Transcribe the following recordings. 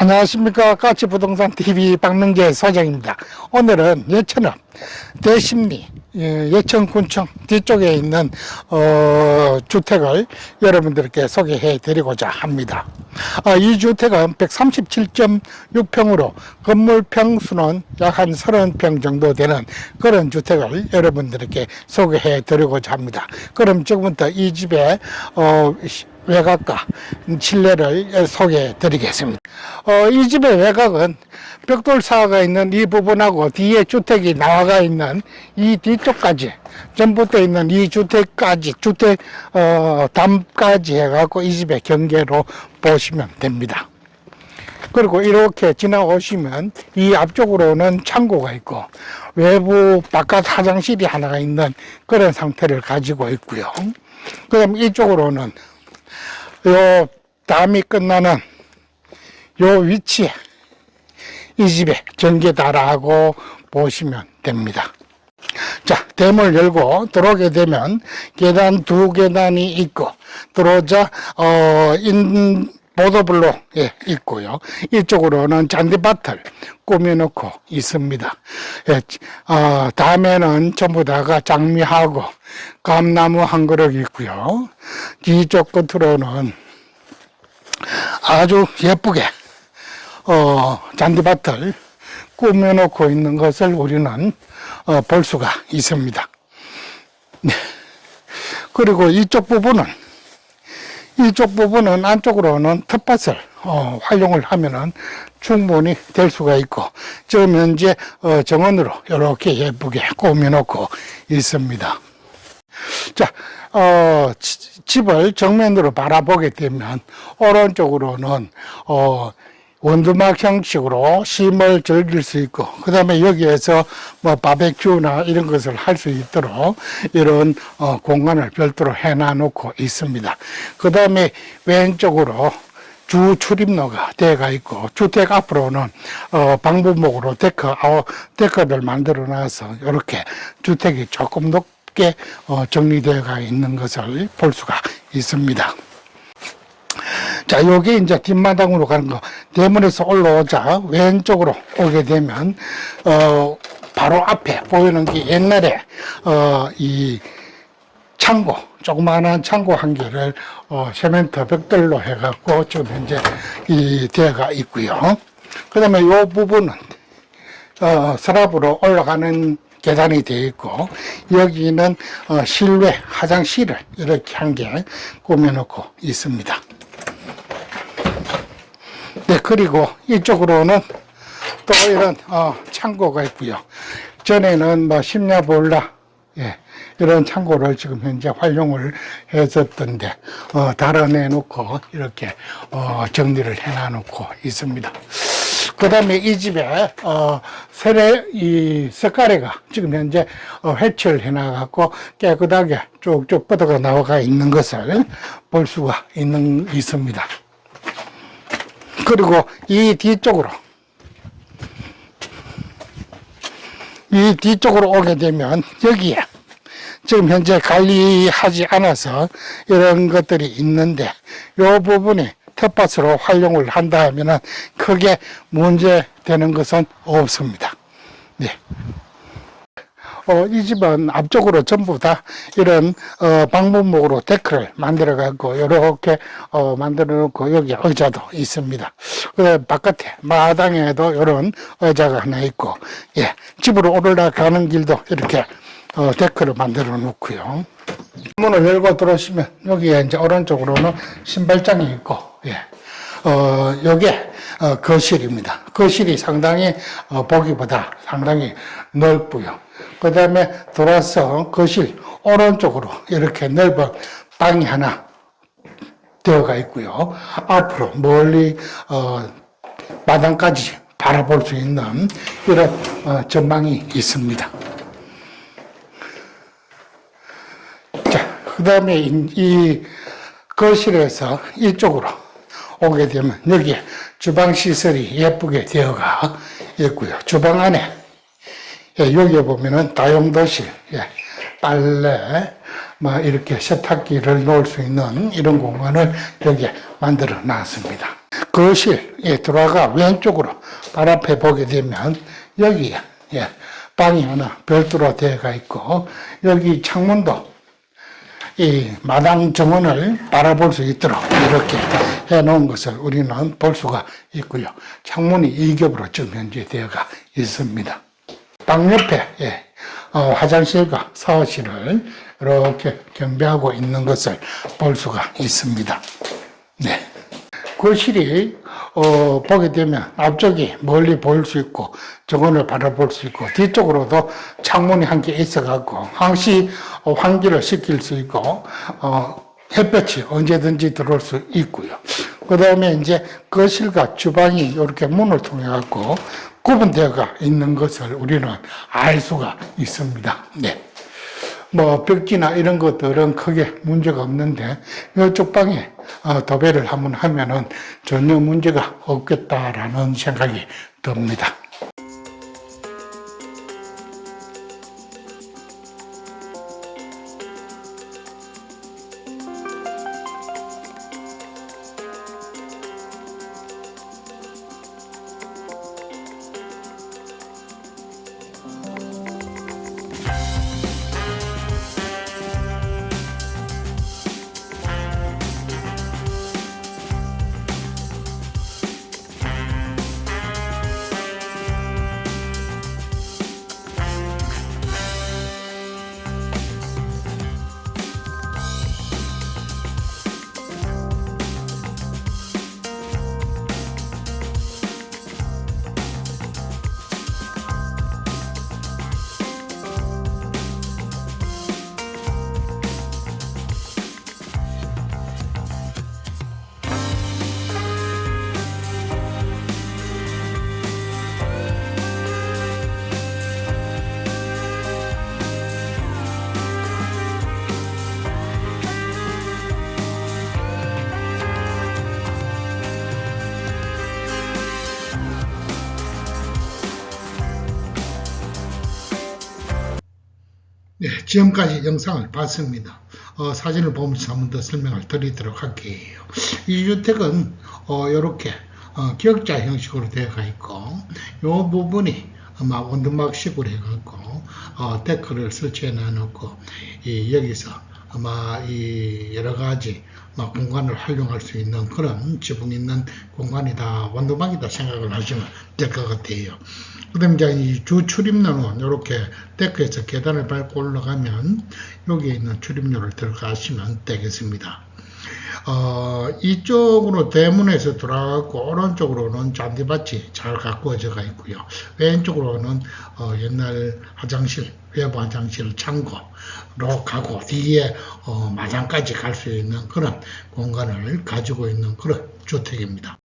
안녕하십니까 까치부동산 TV 박명재 소장입니다. 오늘은 예천읍 대심리 예, 예천군청 뒤쪽에 있는 어, 주택을 여러분들께 소개해 드리고자 합니다. 아, 이 주택은 137.6평으로 건물 평수는 약 한 30평 정도 되는 그런 주택을 여러분들께 소개해 드리고자 합니다. 그럼 지금부터 이 집의 어, 외곽과 실내를 소개해 드리겠습니다. 어, 이 집의 외곽은 벽돌사가 있는 이 부분하고 뒤에 주택이 나와가 있는 이 뒤쪽까지 전부 돼 있는 이 주택까지 주택 어, 담까지 해갖고 이 집의 경계로 보시면 됩니다. 그리고 이렇게 지나오시면 이 앞쪽으로는 창고가 있고 외부 바깥 화장실이 하나가 있는 그런 상태를 가지고 있고요. 그다음 이쪽으로는 요 담이 끝나는 요 위치에 이 집에 전개다라고 보시면 됩니다. 자, 대문을 열고 들어오게 되면 계단 두 계단이 있고 들어오자 어, 인 보도블록 예, 있고요. 이쪽으로는 잔디밭을 꾸며놓고 있습니다. 예, 어, 다음에는 전부 다가 장미하고 감나무 한 그릇 있고요. 뒤쪽 끝으로는 아주 예쁘게 어, 잔디밭을 꾸며놓고 있는 것을 우리는 어, 볼 수가 있습니다. 네. 그리고 이쪽 부분은 이쪽 부분은 안쪽으로는 텃밭을 어, 활용을 하면은 충분히 될 수가 있고 지금 현재 어, 정원으로 이렇게 예쁘게 꾸며놓고 있습니다. 자, 어, 지- 집을 정면으로 바라보게 되면 오른쪽으로는 어, 원두막 형식으로 심을 즐길 수 있고 그 다음에 여기에서 뭐 바베큐나 이런 것을 할 수 있도록 이런 어, 공간을 별도로 해놔 놓고 있습니다 그 다음에 왼쪽으로 주 출입로가 되어가 있고 주택 앞으로는 어, 방부목으로 데크 아웃 데크를 만들어 놔서 이렇게 주택이 조금 높게 어, 정리되어가 있는 것을 볼 수가 있습니다. 자, 요게 이제 뒷마당으로 가는 거. 대문에서 올라오자 왼쪽으로 오게 되면, 어, 바로 앞에 보이는 게 옛날에, 어, 이 창고, 조그마한 창고 한 개를, 어, 세멘트 벽돌로 해갖고 지금 현재 이 되어가 있고요. 그 다음에 요 부분은, 어, 서랍으로 올라가는 계단이 되어 있고, 여기는, 어, 실외 화장실을 이렇게 한 개 꾸며놓고 있습니다. 네, 그리고 이쪽으로는 또 이런 어, 창고가 있고요. 전에는 뭐 심야 볼라 예, 이런 창고를 지금 현재 활용을 했었던데 어, 달아내 놓고 이렇게 어, 정리를 해놔 놓고 있습니다. 그 다음에 이 집에 어, 세례 이 석가래가 지금 현재 어, 회치를 해놔갖고 깨끗하게 쭉쭉 뻗어가 나와가 있는 것을 볼 수가 있는 있습니다. 그리고 이 뒤쪽으로 이 뒤쪽으로 오게 되면 여기에 지금 현재 관리하지 않아서 이런 것들이 있는데 이 부분이 텃밭으로 활용을 한다 하면은 크게 문제되는 것은 없습니다. 네. 어, 이 집은 앞쪽으로 전부 다 이런 어, 방문목으로 데크를 만들어 갖고 이렇게 어, 만들어 놓고 여기 의자도 있습니다. 그 바깥에 마당에도 이런 의자가 하나 있고 예 집으로 올라가는 길도 이렇게 어, 데크를 만들어 놓고요. 문을 열고 들어오시면 여기에 이제 오른쪽으로는 신발장이 있고 예. 어, 요게, 어, 거실입니다. 거실이 상당히, 어, 보기보다 상당히 넓고요. 그 다음에 돌아서 거실 오른쪽으로 이렇게 넓은 방이 하나 되어가 있고요. 앞으로 멀리, 어, 마당까지 바라볼 수 있는 이런, 어, 전망이 있습니다. 자, 그 다음에 이, 이 거실에서 이쪽으로 오게 되면 여기에 주방 시설이 예쁘게 되어가 있고요. 주방 안에 예, 여기에 보면은 다용도실, 예, 빨래, 뭐 이렇게 세탁기를 놓을 수 있는 이런 공간을 여기에 만들어 놨습니다. 그 거실에 들어가 왼쪽으로 발 앞에 보게 되면 여기에 예, 방이 하나 별도로 되어가 있고 여기 창문도 이 마당 정원을 바라볼 수 있도록 이렇게 해 놓은 것을 우리는 볼 수가 있고요. 창문이 이겹으로 지금 현재 되어가 있습니다. 방 옆에 예, 어, 화장실과 샤워실을 이렇게 경비하고 있는 것을 볼 수가 있습니다. 네. 거실이 어, 보게 되면 앞쪽이 멀리 보일 수 있고 정원을 바라볼 수 있고 뒤쪽으로도 창문이 한 개 있어 갖고 항시 어, 환기를 시킬 수 있고 어, 햇볕이 언제든지 들어올 수 있고요. 그 다음에 이제 거실과 주방이 이렇게 문을 통해 갖고 구분되어가 있는 것을 우리는 알 수가 있습니다. 네. 뭐 벽지나 이런 것들은 크게 문제가 없는데 이쪽 방에 어, 도배를 한번 하면은 전혀 문제가 없겠다라는 생각이 듭니다. 네, 지금까지 영상을 봤습니다. 어, 사진을 보면서 한 번 더 설명을 드리도록 할게요. 이 주택은 어, 이렇게 어, 기역자 형식으로 되어가 있고 이 부분이 아마 원두막식으로 해갖고 어, 데크를 설치해 놔놓고 이 여기서 아마 이 여러 가지 막 공간을 활용할 수 있는 그런 지붕 있는 공간이다 원두막이다 생각을 하시면 될 것 같아요. 그 다음 이제 이 주 출입로는 이렇게 데크에서 계단을 밟고 올라가면 여기에 있는 출입로를 들어가시면 되겠습니다. 어, 이쪽으로 대문에서 들어가고 오른쪽으로는 잔디밭이 잘 가꾸어져가 있고요. 왼쪽으로는 어, 옛날 화장실, 외부 화장실 창고로 가고 뒤에 어, 마당까지 갈 수 있는 그런 공간을 가지고 있는 그런 주택입니다.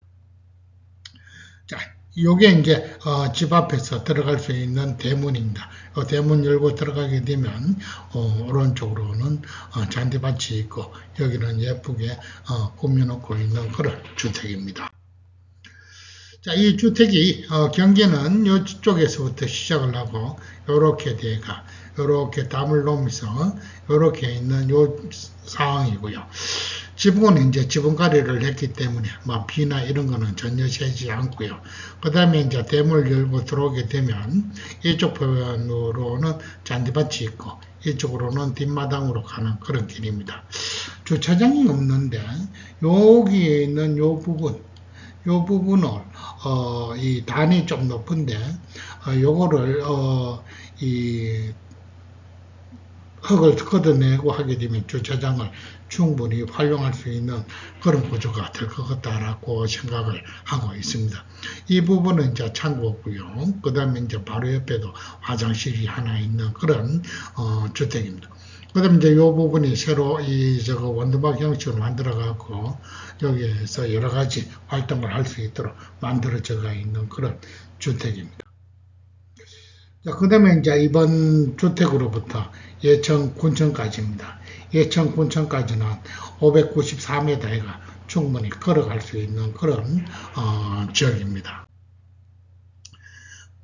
자, 요게 이제 어, 집 앞에서 들어갈 수 있는 대문입니다. 어, 대문 열고 들어가게 되면 어, 오른쪽으로는 어, 잔디밭이 있고 여기는 예쁘게 어, 꾸며놓고 있는 그런 주택입니다. 자, 이 주택이 어, 경계는 이쪽에서부터 시작을 하고 이렇게 돼가 이렇게 담을 놓으면서 이렇게 있는 요 상황이고요. 지붕은 이제 지붕 가리를 했기 때문에 뭐 비나 이런 거는 전혀 새지 않고요. 그 다음에 이제 대문을 열고 들어오게 되면 이쪽 편으로는 잔디밭이 있고 이쪽으로는 뒷마당으로 가는 그런 길입니다. 주차장이 없는데 여기 있는 요 부분 요 부분을 어, 이 단이 좀 높은데 어, 요거를 어, 이 흙을 걷어내고 하게 되면 주차장을 충분히 활용할 수 있는 그런 구조가 될 것 같다라고 생각을 하고 있습니다. 이 부분은 이제 창고고요. 그 다음에 이제 바로 옆에도 화장실이 하나 있는 그런 어, 주택입니다. 그 다음에 이제 이 부분이 새로 이 저거 원두막 형식으로 만들어 갖고 여기에서 여러 가지 활동을 할 수 있도록 만들어져 가 있는 그런 주택입니다. 자, 그 다음에 이제 이번 주택으로부터 예천 군청까지입니다. 예천 군청까지는 594m가 충분히 걸어갈 수 있는 그런 어, 지역입니다.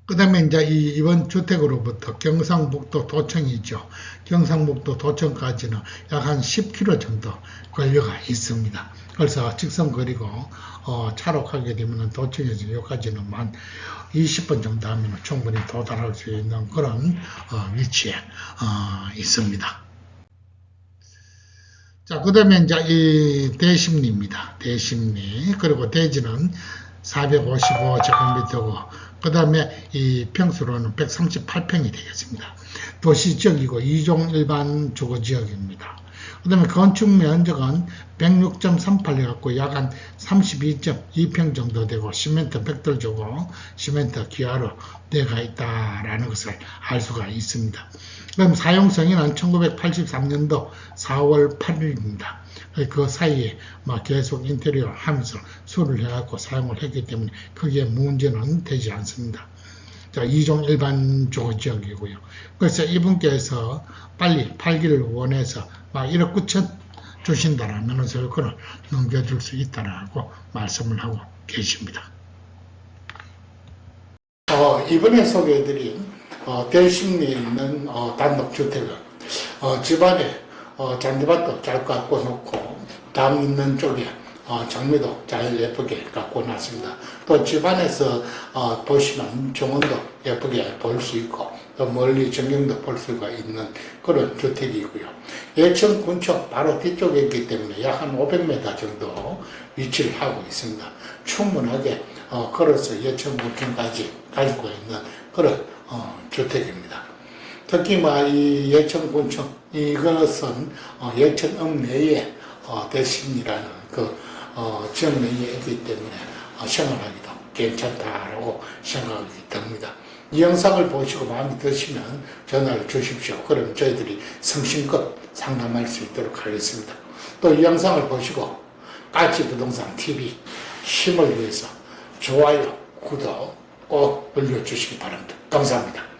그 다음에 이제 이 이번 주택으로부터 경상북도 도청이 있죠. 경상북도 도청까지는 약 한 10km 정도 걸려가 있습니다. 그래서 직선 거리고 어, 차로 가게 되면 도청에서 여기까지는 만 20분 정도 하면 충분히 도달할 수 있는 그런 어, 위치에 어, 있습니다. 자, 그 다음에 이제 이 대심리입니다. 대심리. 그리고 대지는 455제곱미터고, 그 다음에 이 평수로는 138평이 되겠습니다. 도시지역이고, 이종 일반 주거지역입니다. 그 다음에 건축 면적은 106.38 해갖고 약 한 32.2평 정도 되고 시멘트 벽돌 주고 시멘트 기아로 되어 있다라는 것을 알 수가 있습니다. 그럼 사용성에는 1983년도 4월 8일입니다. 그 사이에 막 계속 인테리어 하면서 수를 해갖고 사용을 했기 때문에 크게 문제는 되지 않습니다. 자, 이종 일반 주거 지역이고요. 그래서 이분께서 빨리 팔기를 원해서 막 1억 9천 주신다라면 서울권을 넘겨줄 수 있다라고 말씀을 하고 계십니다. 어, 이번에 소개해드린 어, 대심리에 있는 어, 단독주택은 어, 집안에 어, 잔디밭도 잘 갖고 놓고 담 있는 쪽에 어, 장미도 잘 예쁘게 갖고 놨습니다. 또 집안에서 어, 보시면 정원도 예쁘게 볼 수 있고 또 멀리 전경도 볼 수가 있는 그런 주택이고요. 예천 군청 바로 뒤쪽에 있기 때문에 약 한 500m 정도 위치를 하고 있습니다. 충분하게 어, 걸어서 예천 군청까지 가지고 있는 그런 어, 주택입니다. 특히 뭐이 예천군청 이것은 어, 예천읍 내에 어, 대신이라는 그 어, 지역 내에 있기 때문에 어, 생활하기도 괜찮다라고 생각이 듭니다. 이 영상을 보시고 마음에 드시면 전화를 주십시오. 그럼 저희들이 성심껏 상담할 수 있도록 하겠습니다. 또 이 영상을 보시고 까치 부동산 TV 힘을 위해서 좋아요, 구독 꼭 눌러주시기 바랍니다. 감사합니다.